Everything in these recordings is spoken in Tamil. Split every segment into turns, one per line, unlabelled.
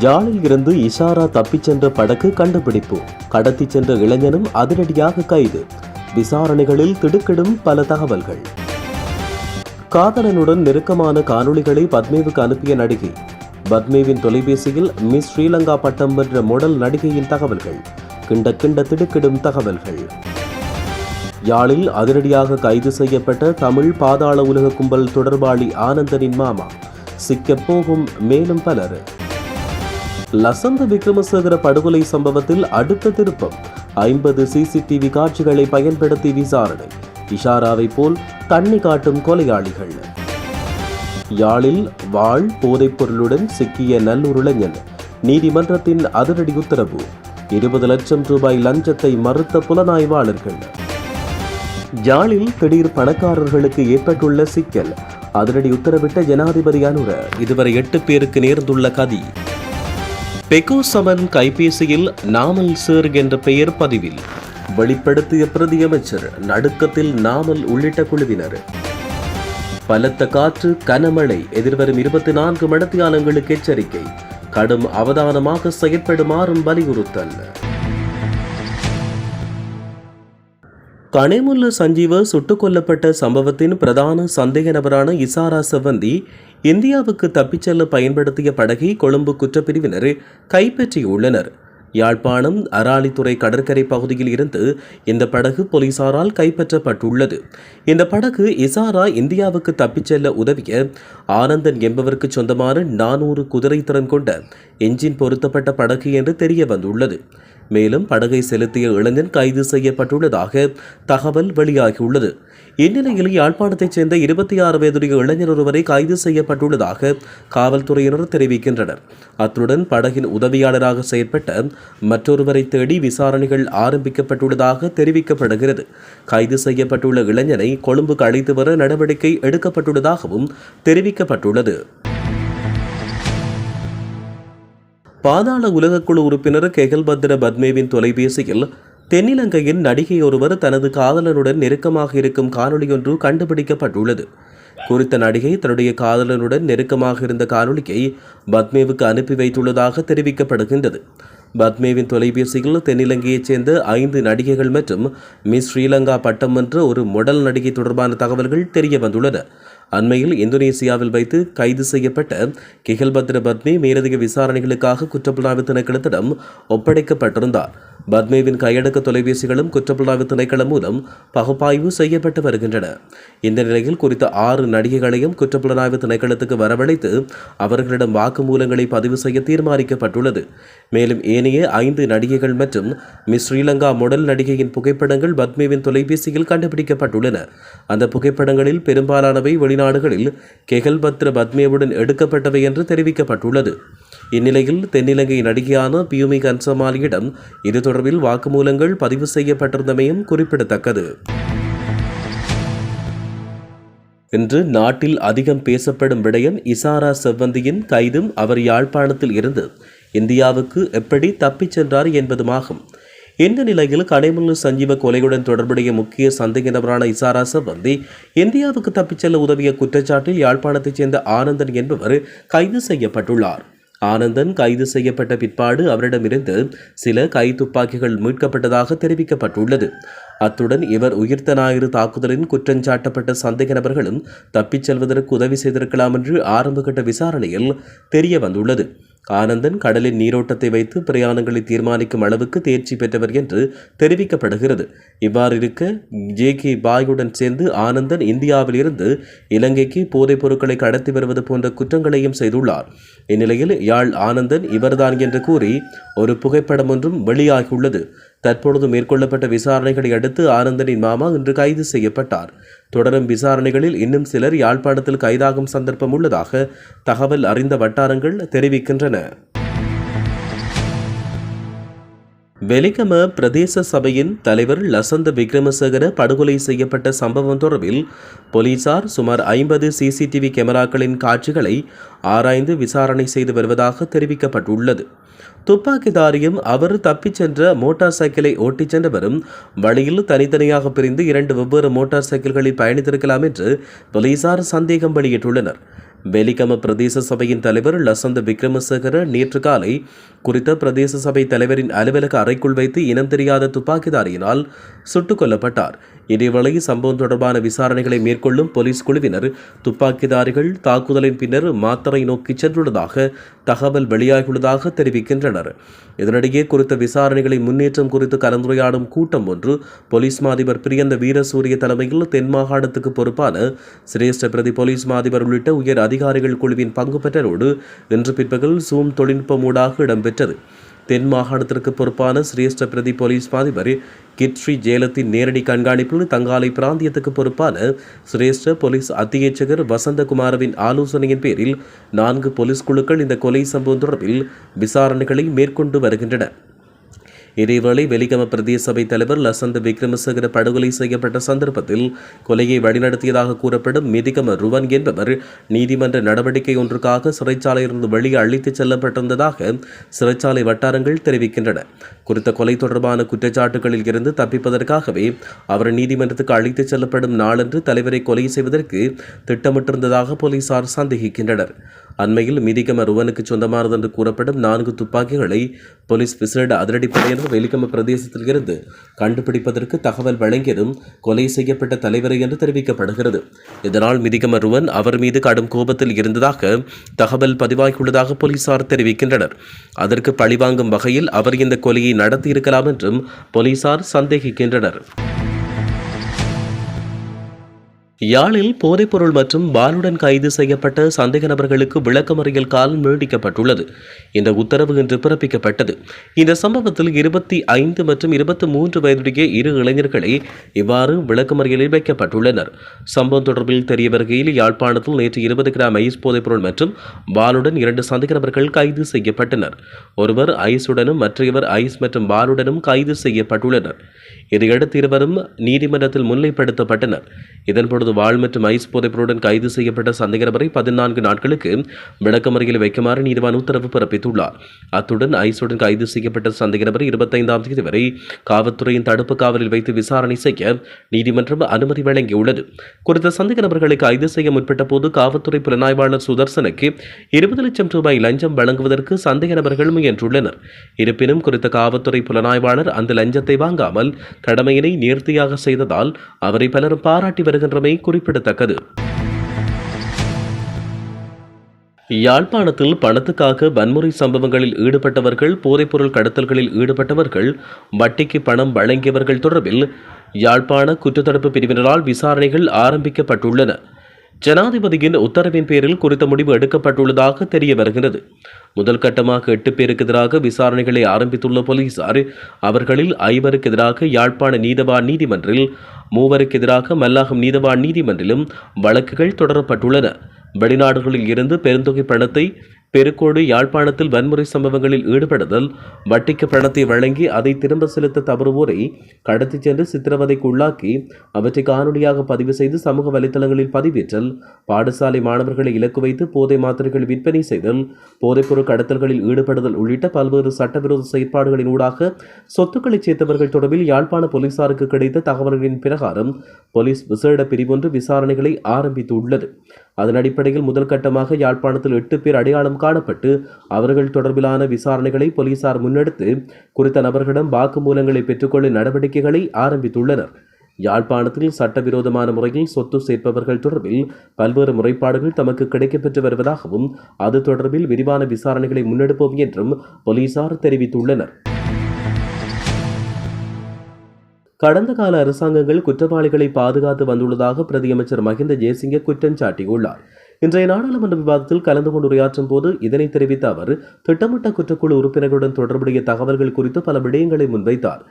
ஜாலில் இருந்து இஷாரா தப்பிச் சென்ற படகு கண்டுபிடிப்பு. கடத்தி சென்ற இளைஞனும் அதிரடியாக கைது. விசாரணைகளில் திடுக்கிடும் பல தகவல்கள். காதலனுடன் நெருக்கமான காணொளிகளை பத்மேவுக்கு அனுப்பிய நடிகை. பத்மேவின் தொலைபேசியில் மிஸ் ஸ்ரீலங்கா பட்டம் வென்ற மொடல் நடிகையின் தகவல்கள். கிண்ட கிண்ட திடுக்கிடும் தகவல்கள். யாழில் அதிரடியாக கைது செய்யப்பட்ட தமிழ் பாதாள உலக கும்பல் தொடர்பாளி ஆனந்தனின் மாமா. சிக்கப்போகும் மேலும் பலர். லசந்த விக்ரமசேகர படுகொலை சம்பவத்தில் அடுத்த திருப்பம். ஐம்பது சிசிடிவி காட்சிகளை பயன்படுத்தி விசாரணை. இஷாராவை போல் தண்ணி காட்டும் கொலையாளிகள். யாழில் வாழ் போதைப்பொருளுடன் சிக்கிய நல்லூர் இளைஞன் நீதிமன்றத்தின் அதிரடி உத்தரவு. இருபது லட்சம் ரூபாய் லஞ்சத்தை மறுத்த புலனாய்வாளர்கள். யாழில் திடீர் பணக்காரர்களுக்கு ஏற்பட்டுள்ள சிக்கல். அதிரடி உத்தரவிட்ட ஜனாதிபதி அனுர. இதுவரை எட்டு பேருக்கு நேர்ந்துள்ள கதி. பெகோ சமன் கைபேசியில் நாமல் சேர் என்ற பெயர் பதிவில் வெளிப்படுத்திய பிரதியமைச்சர் நடுக்கத்தில் நாமல் உள்ளிட்ட குழுவினர். பலத்த காற்று கனமழை எதிர்வரும் இருபத்தி நான்கு மடத்தியாலங்களுக்கு எச்சரிக்கை. கடும் அவதானமாக செயற்படுமாறும் வலியுறுத்தல். கனிமுல்ல சஞ்சீவ சுட்டுக் கொல்லப்பட்ட சம்பவத்தின் பிரதான சந்தேக நபரான இசாரா செவந்தி இந்தியாவுக்கு தப்பிச் செல்ல பயன்படுத்திய படகை கொழும்பு குற்றப்பிரிவினர் கைப்பற்றியுள்ளனர். யாழ்ப்பாணம் அராலித்துறை கடற்கரை பகுதியில் இருந்து இந்த படகு போலீசாரால் கைப்பற்றப்பட்டுள்ளது. இந்த படகு இசாரா இந்தியாவுக்கு தப்பிச் செல்ல உதவிய ஆனந்தன் என்பவருக்கு சொந்தமான நானூறு குதிரை திறன் கொண்ட என்ஜின் பொருத்தப்பட்ட படகு என்று தெரிய வந்துள்ளது மேலும் படகை செலுத்திய இளைஞன் கைது செய்யப்பட்டுள்ளதாக தகவல் வெளியாகியுள்ளது. இந்நிலையில் யாழ்ப்பாணத்தைச் சேர்ந்த இருபத்தி ஆறு வயதுடைய இளைஞர் ஒருவரை கைது செய்யப்பட்டுள்ளதாக காவல்துறையினர் தெரிவிக்கின்றனர். அத்துடன் படகின் உதவியாளராக செயற்பட்ட மற்றொருவரை தேடி விசாரணைகள் ஆரம்பிக்கப்பட்டுள்ளதாக தெரிவிக்கப்படுகிறது. கைது செய்யப்பட்டுள்ள இளைஞனை கொழும்புக்கு அழைத்து வர நடவடிக்கை எடுக்கப்பட்டுள்ளதாகவும் தெரிவிக்கப்பட்டுள்ளது. பாதாள உலகக்குழு உறுப்பினர் கெகல்பத்ர பத்மேவின் தொலைபேசியில் தென்னிலங்கையின் நடிகை ஒருவர் தனது காதலனுடன் நெருக்கமாக இருக்கும் காணொளியொன்று கண்டுபிடிக்கப்பட்டுள்ளது. குறித்த நடிகை தன்னுடைய காதலனுடன் நெருக்கமாக இருந்த காணொளியை பத்மேவுக்கு அனுப்பி வைத்துள்ளதாக தெரிவிக்கப்படுகின்றது. பத்மேவின் தொலைபேசியில் தென்னிலங்கையைச் சேர்ந்த ஐந்து நடிகைகள் மற்றும் மிஸ் ஸ்ரீலங்கா பட்டம் என்ற ஒரு மொடல் நடிகை தொடர்பான தகவல்கள் தெரிய வந்துள்ளன அண்மையில் இந்தோனேசியாவில் வைத்து கைது செய்யப்பட்ட கிகல்பத்ர பத்மி மேலதிக விசாரணைகளுக்காக குற்றப்புலனாய்வு திணைக்களத்திடம் ஒப்படைக்கப்பட்டிருந்தார். பத்மேவின் கையடக்க தொலைபேசிகளும் குற்றப்புலனாய்வு திணைக்களம் மூலம் பகுப்பாய்வு செய்யப்பட்டு வருகின்றன. இந்த நிலையில் குறித்த ஆறு நடிகைகளையும் குற்றப்புலனாய்வு திணைக்களத்துக்கு வரவழைத்து அவர்களிடம் வாக்குமூலங்களை பதிவு செய்ய தீர்மானிக்கப்பட்டுள்ளது. மேலும் ஏனைய ஐந்து நடிகைகள் மற்றும் மிஸ் ஸ்ரீலங்கா மொடல் நடிகையின் புகைப்படங்கள் பத்மேவின் தொலைபேசியில் கண்டுபிடிக்கப்பட்டுள்ளன. அந்த புகைப்படங்களில் பெரும்பாலானவை வெளிநாடுகளில் கெகல்பத்ர பத்மேவுடன் எடுக்கப்பட்டவை என்று தெரிவிக்கப்பட்டுள்ளது. இந்நிலையில் தென்னிலங்கை நடிகையான பியூமி கன்சமாலியிடம் இது தொடர்பில் வாக்குமூலங்கள் பதிவு செய்யப்பட்டிருந்தமையும் குறிப்பிடத்தக்கது. இன்று நாட்டில் அதிகம் பேசப்படும் விடயம் இசாரா செவ்வந்தியின் கைதும் அவர் யாழ்ப்பாணத்தில் இருந்து இந்தியாவுக்கு எப்படி தப்பிச் சென்றார் என்பதுமாகும். இந்த நிலையில் கடைமுள்ளு சஞ்சீவ கொலையுடன் தொடர்புடைய முக்கிய சந்தேக நபரான இசாரா செவ்வந்தி இந்தியாவுக்கு தப்பிச் செல்ல உதவிய குற்றச்சாட்டில் யாழ்ப்பாணத்தைச் சேர்ந்த ஆனந்தன் என்பவர் கைது செய்யப்பட்டுள்ளார். ஆனந்தன் கைது செய்யப்பட்ட பிற்பாடு அவரிடமிருந்து சில கை துப்பாக்கிகள் மீட்கப்பட்டதாக தெரிவிக்கப்பட்டுள்ளது. அத்துடன் இவர் உயிர்த்த ஞாயிறு தாக்குதலின் குற்றஞ்சாட்டப்பட்ட சந்தேக நபர்களும் தப்பிச் செல்வதற்கு உதவி செய்திருக்கலாம் என்று ஆரம்பகட்ட விசாரணையில் தெரிய வந்துள்ளது ஆனந்தன் கடலின் நீரோட்டத்தை வைத்து பிரயாணங்களை தீர்மானிக்கும் அளவுக்கு தேர்ச்சி பெற்றவர் என்று தெரிவிக்கப்படுகிறது. இவ்வாறு இருக்க ஜே கே பாயுடன் சேர்ந்து ஆனந்தன் இந்தியாவில் இருந்து இலங்கைக்கு போதைப் பொருட்களை கடத்தி வருவது போன்ற குற்றங்களையும் செய்துள்ளார். இந்நிலையில் யாழ் ஆனந்தன் இவர்தான் என்று கூறி ஒரு புகைப்படம் ஒன்றும் வெளியாகியுள்ளது. தற்பொழுது மேற்கொள்ளப்பட்ட விசாரணைகளை அடுத்து ஆனந்தனின் மாமா இன்று கைது செய்யப்பட்டார். தொடரும் விசாரணைகளில் இன்னும் சிலர் யாழ்ப்பாணத்தில் கைதாகும் சந்தர்ப்பம் உள்ளதாக தகவல் அறிந்த வட்டாரங்கள் தெரிவிக்கின்றன. வெலிகம பிரதேச சபையின் தலைவர் லசந்த விக்ரமசேகர படுகொலை செய்யப்பட்ட சம்பவம் தொடர்பில் போலீசார் சுமார் ஐம்பது சிசிடிவி கேமராக்களின் காட்சிகளை ஆராய்ந்து விசாரணை செய்து வருவதாக தெரிவிக்கப்பட்டுள்ளது. துப்பாக்கிதாரியும் அவர் தப்பிச் சென்ற மோட்டார் சைக்கிளை ஓட்டிச் சென்றவரும் வழியில் தனித்தனியாக பிரிந்து இரண்டு வெவ்வேறு மோட்டார் சைக்கிள்களில் பயணித்திருக்கலாம் என்று போலீசார் சந்தேகம் வெளியிட்டுள்ளனர். வெலிகம பிரதேச சபையின் தலைவர் லசந்த விக்ரமசேகர நேற்று காலை குறித்த பிரதேச சபை தலைவரின் அலுவலக அறைக்குள் வைத்து இனம் தெரியாத துப்பாக்கிதாரியினால் சுட்டுக் கொல்லப்பட்டார். இதேவேளை சம்பவம் தொடர்பான விசாரணைகளை மேற்கொள்ளும் போலீஸ் குழுவினர் துப்பாக்கிதாரிகள் தாக்குதலின் பின்னர் மாத்தரை நோக்கி சென்றுள்ளதாக தகவல் வெளியாகியுள்ளதாக தெரிவிக்கின்றனர். இதனிடையே குறித்த விசாரணைகளை முன்னேற்றம் குறித்து கலந்துரையாடும் கூட்டம் ஒன்று போலீஸ் மாதிபர் பிரியந்த வீரசூரிய தலைமையில் தென் மாகாணத்துக்கு பொறுப்பான சிரேஷ்ட பிரதி போலீஸ் மாதிபர் உள்ளிட்ட உயர் அதிகாரிகள் குழுவின் பங்கு பெற்றதோடு இன்று பிற்பகல் சூம் தொழில்நுட்பம் ஊடாக இடம்பெற்றது தென் மாகாணத்திற்கு பொறுப்பான சிரேஷ்ட பிரதி போலீஸ் பாதிபர் கிட்ரி ஜேலத்தின் நேரடி கண்காணிப்பில் தங்காலை பிராந்தியத்துக்கு பொறுப்பான சிரேஷ்ட போலீஸ் அத்தியட்சகர் வசந்தகுமாரவின் ஆலோசனையின் பேரில் நான்கு போலீஸ் குழுக்கள் இந்த கொலை சம்பவம் தொடர்பில் விசாரணைகளை மேற்கொண்டு வருகின்றன. இதேவேளை வெலிகம பிரதேசபை தலைவர் லசந்த விக்ரமசேகர படுகொலை செய்யப்பட்ட சந்தர்ப்பத்தில் கொலையை வழிநடத்தியதாக கூறப்படும் மிதிகம ருவன் என்பவர் நீதிமன்ற நடவடிக்கை ஒன்றுக்காக சிறைச்சாலையிலிருந்து வெளியே அழைத்துச் செல்லப்பட்டிருந்ததாக சிறைச்சாலை வட்டாரங்கள் தெரிவிக்கின்றன. குறித்த கொலை தொடர்பான குற்றச்சாட்டுகளில் இருந்து தப்பிப்பதற்காகவே அவர் நீதிமன்றத்துக்கு அழைத்துச் செல்லப்படும் நாளன்று தலைவரை கொலை செய்வதற்கு திட்டமிட்டிருந்ததாக போலீசார் சந்தேகிக்கின்றனர். அண்மையில் மிதிகம ருவனுக்கு சொந்தமானது என்று கூறப்படும் நான்கு துப்பாக்கிகளை போலீஸ் விசேட அதிரடிப்படையினர் வெலிகம பிரதேசத்தில் இருந்து கண்டுபிடிப்பதற்கு தகவல் வழங்கியதும் கொலை செய்யப்பட்ட தலைவர் என்று தெரிவிக்கப்படுகிறது. இதனால் மிதிகமருவன் அவர் மீது கடும் கோபத்தில் இருந்ததாக தகவல் பதிவாகியுள்ளதாக போலீசார் தெரிவிக்கின்றனர். அதற்கு பழிவாங்கும் வகையில் அவர் இந்த கொலையை நடத்தியிருக்கலாம் என்றும் போலீசார் சந்தேகிக்கின்றனர். யாழில் போதைப்பொருள் மற்றும் பாலுடன் கைது செய்யப்பட்ட சந்தேக நபர்களுக்கு விளக்கமறியல் காலம் நீடிக்கப்பட்டுள்ளது. இந்த உத்தரவு இன்று பிறப்பிக்கப்பட்டது. இந்த சம்பவத்தில் இருபத்தி ஐந்து மற்றும் இருபத்தி மூன்று வயதுடைய இரு இளைஞர்களே இவ்வாறு விளக்கமறியலில் வைக்கப்பட்டுள்ளனர். சம்பவம் தொடர்பில் தெரிய வருகையில் யாழ்ப்பாணத்தில் நேற்று இருபது கிராம் ஐஸ் போதைப்பொருள் மற்றும் பாலுடன் இரண்டு சந்தேக நபர்கள் கைது செய்யப்பட்டனர். ஒருவர் ஐஸுடனும் மற்றையவர் ஐஸ் மற்றும் பாலுடனும் கைது செய்யப்பட்டுள்ளனர். இதையடுத்து இருவரும் நீதிமன்றத்தில் முன்னிலைப்படுத்தப்பட்டனர். இதன்பொழுது வாழ் மற்றும் ஐஸ் போதைப்பொருடன் கைது செய்யப்பட்ட சந்தேக நபரை பதினான்கு நாட்களுக்கு விளக்கமறையில் வைக்குமாறு நீதிவான் உத்தரவு பிறப்பித்துள்ளார். அத்துடன் ஐஸுடன் கைது செய்யப்பட்ட சந்தேக நபரை இருபத்தைந்தாம் தேதி வரை காவல்துறையின் தடுப்பு காவலில் வைத்து விசாரணை செய்ய நீதிமன்றம் அனுமதி வழங்கியுள்ளது. குறித்த சந்தேக நபர்களை கைது செய்ய முற்பட்ட போது காவல்துறை புலனாய்வாளர் சுதர்சனுக்கு இருபது லட்சம் ரூபாய் லஞ்சம் வழங்குவதற்கு சந்தேக நபர்கள் முயன்றுள்ளனர். இருப்பினும் குறித்த காவல்துறை புலனாய்வாளர் அந்த லஞ்சத்தை வாங்காமல் கடமையினை நேர்த்தியாக செய்ததால் அவரை பலரும் பாராட்டி வருகின்றமை குறிப்பிடத்தக்கது. யாழ்ப்பாணத்தில் பணத்துக்காக வன்முறை சம்பவங்களில் ஈடுபட்டவர்கள் போதைப்பொருள் கடத்தல்களில் ஈடுபட்டவர்கள் வட்டிக்கு பணம் வழங்கியவர்கள் தொடர்பில் யாழ்ப்பாண குற்றத்தடுப்பு பிரிவினரால் விசாரணைகள் ஆரம்பிக்கப்பட்டுள்ளன. ஜனாதிபதியின் உத்தரவின் பேரில் குறித்த முடிவு எடுக்கப்பட்டுள்ளதாக தெரிய வருகிறது. முதல் கட்டமாக எட்டு பேருக்கு எதிராக விசாரணைகளை ஆரம்பித்துள்ள போலீசார் அவர்களில் ஐவருக்கு எதிராக யாழ்ப்பாண நீதவான் நீதிமன்றில் மூவருக்கு எதிராக மல்லாகம் நீதவான் நீதிமன்றிலும் வழக்குகள் தொடரப்பட்டுள்ளன. வெளிநாடுகளில் இருந்து பெருந்தொகை பணத்தை பெருக்கோடு யாழ்ப்பாணத்தில் வன்முறை சம்பவங்களில் ஈடுபடுதல் வட்டிக்கு பணத்தை வழங்கி அதை திரும்ப செலுத்த தவறுவோரை கடத்திச் சென்று சித்திரவதைக்கு உள்ளாக்கி அவற்றை காணொலியாக பதிவு செய்து சமூக வலைதளங்களில் பதிவேற்றல் பாடசாலை மாணவர்களை இலக்கு வைத்து போதை மாத்திரைகள் விற்பனை செய்தல் போதைப்பொருள் கடத்தல்களில் ஈடுபடுதல் உள்ளிட்ட பல்வேறு சட்டவிரோத செயற்பாடுகளின் ஊடாக சொத்துக்களைச் சேர்த்தவர்கள் தொடர்பில் யாழ்ப்பாண போலீசாருக்கு கிடைத்த தகவல்களின் பிரகாரம் போலீஸ் விசேட பிரிவொன்று விசாரணைகளை ஆரம்பித்துள்ளது. அதன் அடிப்படையில் முதல் கட்டமாக யாழ்ப்பாணத்தில் எட்டு பேர் அடையாளம் காணப்பட்டு அவர்கள் தொடர்பிலான விசாரணைகளை போலீசார் முன்னெடுத்து குறித்த நபர்களிடம் வாக்குமூலங்களை பெற்றுக்கொள்ள நடவடிக்கைகளை ஆரம்பித்துள்ளனர். யாழ்ப்பாணத்தில் சட்டவிரோதமான முறையில் சொத்து சேர்ப்பவர்கள் தொடர்பில் பல்வேறு முறைப்பாடுகள் தமக்கு கிடைக்கப்பெற்று வருவதாகவும் அது தொடர்பில் விரிவான விசாரணைகளை முன்னெடுப்போம் என்றும் போலீசார் தெரிவித்துள்ளனர். கடந்த கால அரசாங்கங்கள் குற்றவாளிகளை பாதுகாத்து வந்துள்ளதாக பிரதியமைச்சர் மஹிந்த ஜெயசிங்க குற்றம் சாட்டியுள்ளார். இன்றைய நாடாளுமன்ற விவாதத்தில் கலந்து கொண்டு உரையாற்றும் போது இதனை தெரிவித்த அவர் திட்டமிட்ட குற்றக்குழு உறுப்பினர்களுடன் தொடர்புடைய தகவல்கள் குறித்து பல விடயங்களை முன்வைத்தார்.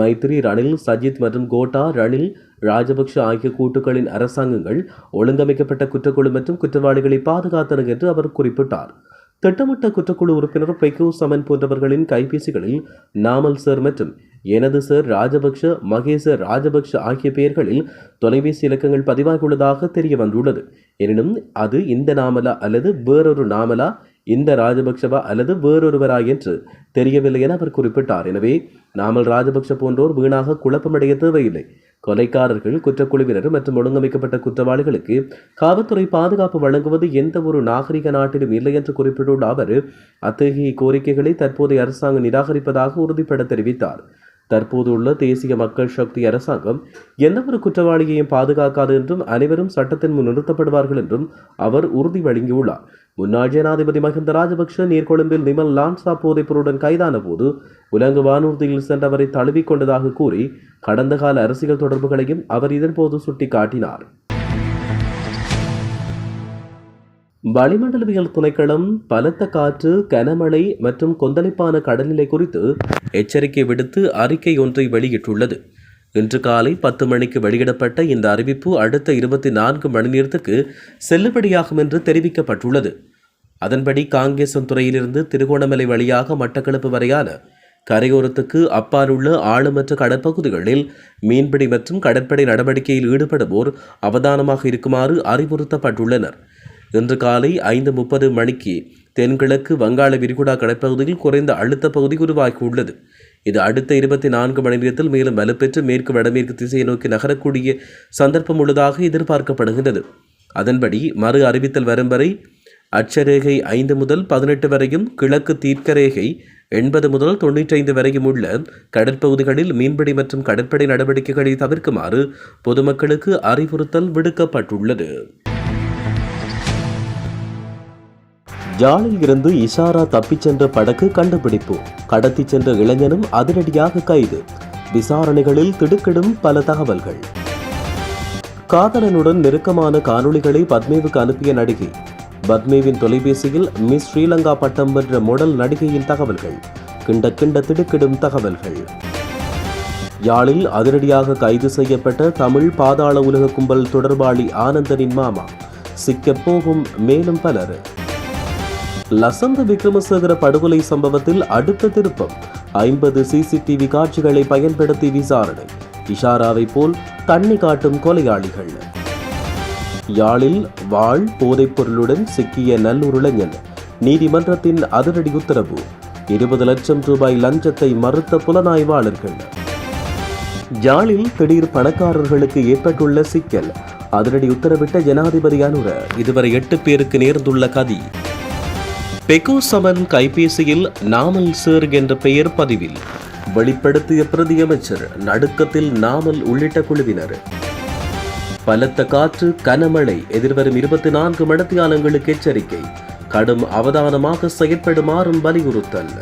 மைத்ரி ரணில் சஜித் மற்றும் கோட்டா ரணில் ராஜபக்ஷ ஆகிய கூட்டுகளின் அரசாங்கங்கள் ஒழுங்கமைக்கப்பட்ட குற்றக்குழு மற்றும் குற்றவாளிகளை பாதுகாத்தனர் என்று அவர் குறிப்பிட்டார். திட்டமிட்ட குற்றக்குழு உறுப்பினர் பெக்கோ சமன் போன்றவர்களின் கைபேசிகளில் நாமல் சார் மற்றும் எனது சார் ராஜபக்ஷ மகேசர் ராஜபக்ஷ ஆகிய பெயர்களில் தொலைபேசி இலக்கங்கள் பதிவாகியுள்ளதாக தெரிய வந்துள்ளது. எனினும் அது இந்த நாமலா அல்லது வேறொரு நாமலா இந்த ராஜபக்ஷவா அல்லது வேறொருவரா என்று தெரியவில்லை என அவர் குறிப்பிட்டார். எனவே நாமல் ராஜபக்ஷ போன்றோர் வீணாக குழப்பமடைய தேவையில்லை. கொலைக்காரர்கள் குற்றக்குழுவினர் மற்றும் ஒழுங்கமைக்கப்பட்ட குற்றவாளிகளுக்கு காவல்துறை பாதுகாப்பு வழங்குவது எந்த ஒரு நாகரிக நாட்டிலும் இல்லை என்று குறிப்பிட்டுள்ள அவர் அத்தகைய கோரிக்கைகளை தற்போதைய அரசாங்கம் நிராகரிப்பதாக உறுதிப்பட தெரிவித்தார். தற்போதுள்ள தேசிய மக்கள் சக்தி அரசாங்கம் எந்தவொரு குற்றவாளியையும் பாதுகாக்காது என்றும் அனைவரும் சட்டத்தின் முன் நிறுத்தப்படுவார்கள் என்றும் அவர் உறுதி வழங்கியுள்ளார். முன்னாள் ஜனாதிபதி மஹிந்த ராஜபக்ஷ நீர்கொழும்பில் நிமல் லான்சா போதைப்பொருடன் கைதான போது உலங்கு வானூர்தியில் சென்றவரை தழுவிக்கொண்டதாக கூறி கடந்த கால அரசியல் தொடர்புகளையும் அவர் இதன்போது சுட்டிக்காட்டினார். வளிமண்டலவியல் துணைக்களம் பலத்த காற்று கனமழை மற்றும் கொந்தளிப்பான கடல்நிலை குறித்து எச்சரிக்கை விடுத்து அறிக்கை ஒன்றை வெளியிட்டுள்ளது. இன்று காலை பத்து மணிக்கு வெளியிடப்பட்ட இந்த அறிவிப்பு அடுத்த இருபத்தி நான்கு மணி நேரத்துக்கு செல்லுபடியாகும் என்று தெரிவிக்கப்பட்டுள்ளது. அதன்படி காங்கேசன் துறையிலிருந்து திருகோணமலை வழியாக மட்டக்களப்பு வரையான கரையோரத்துக்கு அப்பாலுள்ள ஆழமற்ற கடற்பகுதிகளில் மீன்பிடி மற்றும் கடற்படை நடவடிக்கையில் ஈடுபடுவோர் அவதானமாக இருக்குமாறு அறிவுறுத்தப்பட்டுள்ளனர். இன்று காலை ஐந்து முப்பது மணிக்கு தென்கிழக்கு வங்காள விரிகுடா கடற்பகுதியில் குறைந்த அழுத்த பகுதி உருவாகியுள்ளது. இது அடுத்த இருபத்தி நான்கு மணி நேரத்தில் மேலும் வலுப்பெற்று மேற்கு வடமேற்கு திசையை நோக்கி நகரக்கூடிய சந்தர்ப்பம் உள்ளதாக எதிர்பார்க்கப்படுகின்றது. அதன்படி மறு அறிவித்தல் வரும் வரை அட்சரேகை ஐந்து முதல் பதினெட்டு வரையும் கிழக்கு தீர்க்கரேகை எண்பது முதல் தொண்ணூற்றைந்து வரையும் உள்ள கடற்பகுதிகளில் மீன்பிடி மற்றும் கடற்படை நடவடிக்கைகளை தவிர்க்குமாறு பொதுமக்களுக்கு அறிவுறுத்தல் விடுக்கப்பட்டுள்ளது. ஜாலில் இருந்து இஷாரா தப்பிச் சென்ற படகு கண்டுபிடிப்பு. கடத்தி சென்ற இளைஞனும் அதிரடியாக கைது. விசாரணைகளில் திடுக்கிடும் பல தகவல்கள். காதலனுடன் நெருக்கமான காணொளிகளை பத்மேவுக்கு அனுப்பிய நடிகை. பத்மேவின் தொலைபேசியில் மிஸ் ஸ்ரீலங்கா பட்டம் வென்ற மொடல் நடிகையின் தகவல்கள். கிண்ட கிண்ட திடுக்கிடும் தகவல்கள். யாழில் அதிரடியாக கைது செய்யப்பட்ட தமிழ் பாதாள உலக கும்பல் தொடர்பாளி ஆனந்தனின் மாமா. சிக்கப் போகும் மேலும் பலர். லசந்த விக்ரமசேகர படுகொலை சம்பவத்தில் அடுத்த திருப்பம். ஐம்பது சிசிடிவி காட்சிகளை பயன்படுத்தி விசாரணை. இஷாராவை போல் தண்ணி காட்டும் கொலையாளிகள். யாழில் வாழ் போதைப்பொருளுடன் சிக்கிய நல்லூர் இளைஞன். நீதிமன்றத்தின் அதிரடி உத்தரவு. இருபது லட்சம் ரூபாய் லஞ்சத்தை மறுத்த புலனாய்வாளர்கள். யாழில் திடீர் பணக்காரர்களுக்கு ஏற்பட்டுள்ள சிக்கல். அதிரடி உத்தரவிட்ட ஜனாதிபதி அனுர. இதுவரை எட்டு பேருக்கு நேர்ந்துள்ள கதி. பெக்கோ சமன் கைபேசியில் நாமல் சேர் என்ற பெயர் பதிவில் வெளிப்படுத்திய பிரதியமைச்சர் நடுக்கத்தில் நாமல் உள்ளிட்ட குழுவினர். பலத்த காற்று கனமழை எதிர்வரும் இருபத்தி நான்கு மடத்தியாலங்களுக்கு எச்சரிக்கை. கடும் அவதானமாக செயற்படுமாறும் வலியுறுத்தல்.